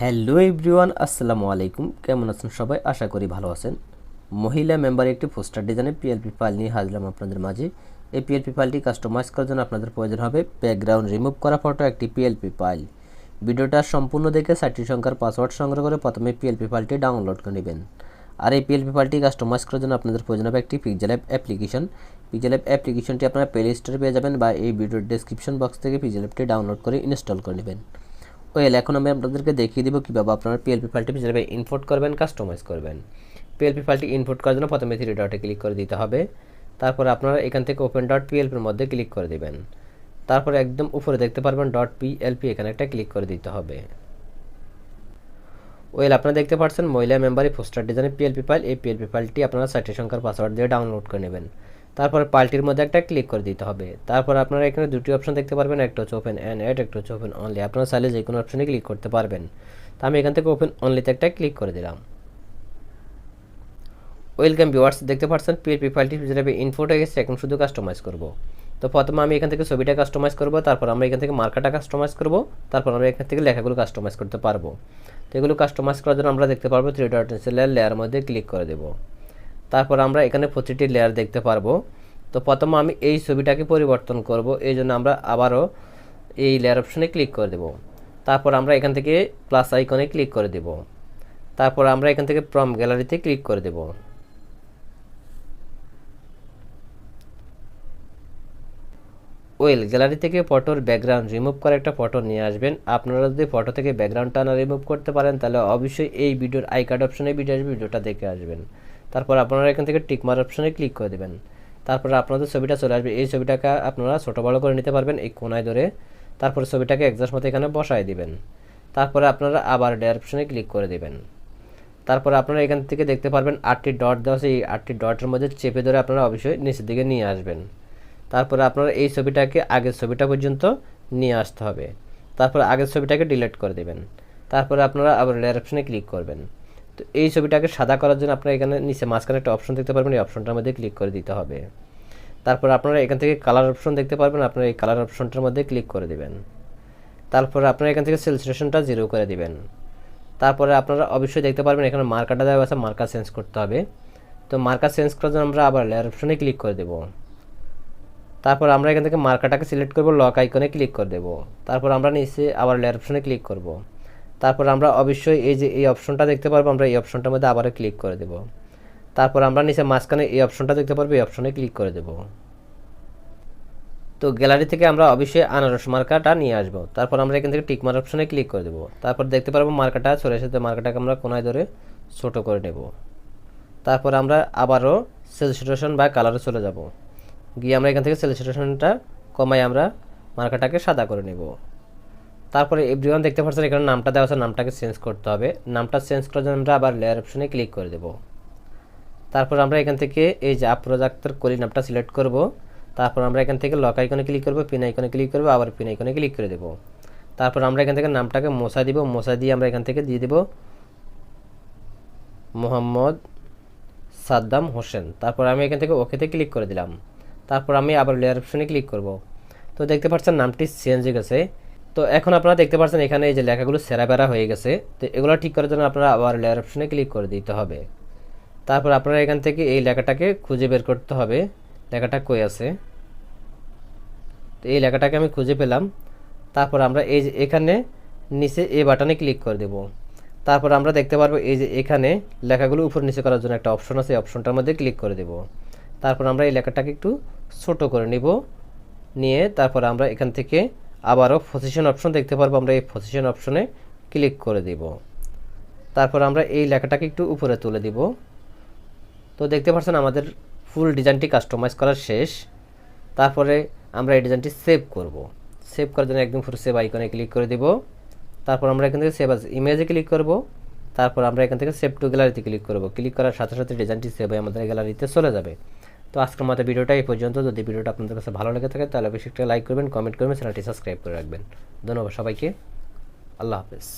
Hello everyone, আসসালামু আলাইকুম। কেমন আছেন সবাই? আশা করি ভালো আছেন। মহিলা মেম্বারের একটি পোস্টার ডিজাইনে পিএলপি ফাইল নিয়ে হাজলাম আপনাদের মাঝে। এই পিএলপি ফাইলটি কাস্টমাইজ করার জন্য আপনাদের প্রয়োজন হবে ব্যাকগ্রাউন্ড রিমুভ করা ফটো একটি পিএলপি ফাইল ভিডিওটা সম্পূর্ণ দেখে সাতটি সংখ্যার পাসওয়ার্ড সংগ্রহ করে প্রথমে পিএলপি ফাইলটি ডাউনলোড করে নেবেন। আর এই পিএলপি ফাইলটি কাস্টমাইজ করার জন্য আপনাদের প্রয়োজন হবে একটি Pixel app application Pixel app অ্যাপ্লিকেশনটি আপনারা প্লে স্টোরে পেয়ে যাবেন বা এই ভিডিওর ডেসক্রিপশন বক্স থেকে পিকজেল অ্যাপটি ডাউনলোড করে ইনস্টল করে নেবেন। ওয়েল এখন আমি আপনাদেরকে দেখিয়ে দেবো কীভাবে আপনারা পিএলপি ফাইলটি হিসেবে ইনপুট করবেন কাস্টমাইজ করবেন। পিএলপি ফাইলটি ইনপুট করার জন্য প্রথমে থ্রি ডটে ক্লিক করে দিতে হবে। তারপর আপনারা এখান থেকে ওপেন ডট পিএলপির মধ্যে ক্লিক করে দেবেন। তারপরে একদম উপরে দেখতে পারবেন ডট পিএলপি এখানে একটা ক্লিক করে দিতে হবে। ওয়েল আপনারা দেখতে পাচ্ছেন মহিলা মেম্বারি পোস্টার ডিজাইনের পিএলপি ফাইল এই পিএলপি ফাইলটি আপনারা সাইটের সংখ্যার পাসওয়ার্ড দিয়ে ডাউনলোড করে নেবেন। তারপর পাল্টির মধ্যে একটা ক্লিক করে দিতে হবে। তারপর আপনারা এখানে দুটি অপশন দেখতে পারবেন, একটা হচ্ছে ওপেন অ্যান্ড অ্যাড একটা হচ্ছে ওপেন অনলি আপনারা চাইলে যে কোনো অপশনে ক্লিক করতে পারবেন। তো আমি এখান থেকে ওপেন অনলিতে একটা ক্লিক করে দিলাম। ওয়েলকাম ভিউয়ার্স দেখতে পাচ্ছেন পিএলপি ফাইলটি যেভাবে ইনফোট হয়ে গেছে, এখন শুধু কাস্টমাইজ করব। তো প্রথমে আমি এখান থেকে ছবিটা কাস্টমাইজ করব, তারপর আমরা এখান থেকে মার্কাটা কাস্টমাইজ করব, তারপর আমরা এখান থেকে লেখাগুলো কাস্টমাইজ করতে পারব। তো এগুলো কাস্টমাইজ করার জন্য আমরা দেখতে পারব থ্রি ডট লেয়ার মধ্যে ক্লিক করে দেবো। তারপর আমরা এখানে প্রতিটি লেয়ার দেখতে পারব। তো প্রথমে আমি এই ছবিটাকে পরিবর্তন করব, এই জন্য আমরা আবারও এই লেয়ার অপশনে ক্লিক করে দেব। তারপর আমরা এখান থেকে প্লাস আইকনে ক্লিক করে দেব। তারপর আমরা এখান থেকে প্রম গ্যালারিতে ক্লিক করে দেব। ওয়েল গ্যালারি থেকে ফটোর ব্যাকগ্রাউন্ড রিমুভ করে একটা ফটো নিয়ে আসবেন। আপনারা যদি ফটো থেকে ব্যাকগ্রাউন্ডটা না রিমুভ করতে পারেন, তাহলে অবশ্যই এই ভিডিওর আই কার্ড অপশনে ভিডিও আসবে ভিডিওটা দেখে আসবেন। তারপর আপনারা এখান থেকে টিকমার অপশনে ক্লিক করে দেবেন। তারপর আপনাদের ছবিটা চলে আসবে। এই ছবিটাকে আপনারা ছোটো বড়ো করে নিতে পারবেন এই কোনায় ধরে। তারপর ছবিটাকে একজাস্ট মতো এখানে বসায় দিবেন। তারপরে আপনারা আবার ডে অপশনে ক্লিক করে দেবেন। তারপরে আপনারা এখান থেকে দেখতে পারবেন আটটি ডট দেওয়া আছে। এই আটটি ডটের মধ্যে চেপে ধরে আপনারা অবশ্যই নিচের দিকে নিয়ে আসবেন। তারপরে আপনারা এই ছবিটাকে আগের ছবিটা পর্যন্ত নিয়ে আসতে হবে। তারপর আগের ছবিটাকে ডিলিট করে দেবেন। তারপরে আপনারা আবার অপশনে ক্লিক করবেন। তো এই ছবিটাকে সাদা করার জন্য আপনারা এখানে নিচে মাঝখানে একটা অপশন দেখতে পারবেন। এই অপশনটার মধ্যে ক্লিক করে দিতে হবে। তারপর আপনারা এখান থেকে কালার অপশন দেখতে পারবেন। আপনারা এই কালার অপশনটার মধ্যে ক্লিক করে দিবেন। তারপর আপনারা এখান থেকে সেলসিটেশনটা জিরো করে দিবেন। তারপরে আপনারা অবশ্যই দেখতে পারবেন, এখানে মার্কারটা দেওয়া আছে মার্কার চেঞ্জ করতে হবে। তো মার্কার চেঞ্জ করার জন্য আমরা আবার লেয়ার অপশনে ক্লিক করে দেব। তারপর আমরা এখান থেকে মার্কারটাকে সিলেক্ট করব লক আইকনে ক্লিক করে দেব। তারপর আমরা নিচে আবার লেয়ার অপশনে ক্লিক করব। তারপর আমরা অবশ্যই এই যে এই অপশনটা দেখতে পারব, আমরা এই অপশনটার মধ্যে আবারও ক্লিক করে দেব। তারপর আমরা নিচে মাঝখানে এই অপশনটা দেখতে পারব, এই অপশনে ক্লিক করে দেব। তো গ্যালারি থেকে আমরা অবশ্যই আনারস মার্কাটা নিয়ে আসব। তারপর আমরা এখান থেকে টিক মার অপশনে ক্লিক করে দেবো। তারপর দেখতে পারব মার্কাটা চলে এসেছে মার্কাটাকে আমরা কোনায় ধরে ছোটো করে নেব। তারপর আমরা আবারও সেলসিটেশন বা কালারে চলে যাব। গিয়ে আমরা এখান থেকে সেলসিটেশনটা কমাই আমরা মার্কাটাকে সাদা করে নেব। তারপরে এভরিওয়ান দেখতে পাচ্ছেন এখানে নামটা দেওয়া আছে, নামটাকে চেঞ্জ করতে হবে। নামটা চেঞ্জ করার জন্য আমরা আবার লেয়ার অপশনে ক্লিক করে দেব। তারপর আমরা এখান থেকে এই যে আপ প্রোজেক্টের কলি নামটা সিলেক্ট করব। তারপর আমরা এখান থেকে লক আইকনে ক্লিক করব পিন আইকনে ক্লিক করব, আবার পিন আইকনে ক্লিক করে দেব। তারপর আমরা এখান থেকে নামটাকে মশা দিব মশা দিয়ে আমরা এখান থেকে দিয়ে দেব মোহাম্মদ সাদ্দাম হোসেন। তারপর আমি এখান থেকে ওকেতে ক্লিক করে দিলাম। তারপর আমি আবার লেয়ার অপশনে ক্লিক করব। তো দেখতে পাচ্ছেন নামটি চেঞ্জ হয়ে গেছে। তো এখন আপনারা দেখতে পাচ্ছেন এখানে এই যে লেখাগুলো সেরা বেড়া হয়ে গেছে। তো এগুলো ঠিক করার জন্য আপনারা আবার লেয়ার অপশনে ক্লিক করে দিতে হবে। তারপর আপনারা এখান থেকে এই লেখাটাকে খুঁজে বের করতে হবে। লেখাটা কই আছে? তো এই লেখাটাকে আমি খুঁজে পেলাম। তারপর আমরা এই যে এখানে নিচে এই বাটনে ক্লিক করে দেব। তারপর আমরা দেখতে পারব এই যে এখানে লেখাগুলো উপর নিচে করার জন্য একটা অপশন আছে, এই অপশনটার মধ্যে ক্লিক করে দেব। তারপর আমরা এই লেখাটাকে একটু ছোট করে নিব। নিয়ে তারপর আমরা এখান থেকে আবারও পজিশন অপশন দেখতে পারব, আমরা এই পজিশন অপশনে ক্লিক করে দিব। তারপর আমরা এই লেখাটাকে একটু উপরে তুলে দিব। তো দেখতে পাচ্ছেন আমাদের ফুল ডিজাইনটি কাস্টমাইজ করা শেষ। তারপরে আমরা এই ডিজাইনটি সেভ করব। সেভ করার জন্য একদম পুরো সেভ আইকনে ক্লিক করে দিব। তারপর আমরা এখান থেকে সেভ আস ইমেজে ক্লিক করব। তারপর আমরা এখান থেকে সেভ টু গ্যালারিতে ক্লিক করব। ক্লিক করার সাথে সাথে ডিজাইনটি সেভ হয়ে আমাদের গ্যালারিতে চলে যাবে। তো আজকের মতো ভিডিওটা এই পর্যন্ত। যদি ভিডিওটা আপনাদের কাছে ভালো লেগে থাকে, তাহলে অবশ্যই একটা লাইক করবেন, কমেন্ট করবেন, চ্যানেলটি সাবস্ক্রাইব করে রাখবেন। ধন্যবাদ সবাইকে। আল্লাহ হাফেজ।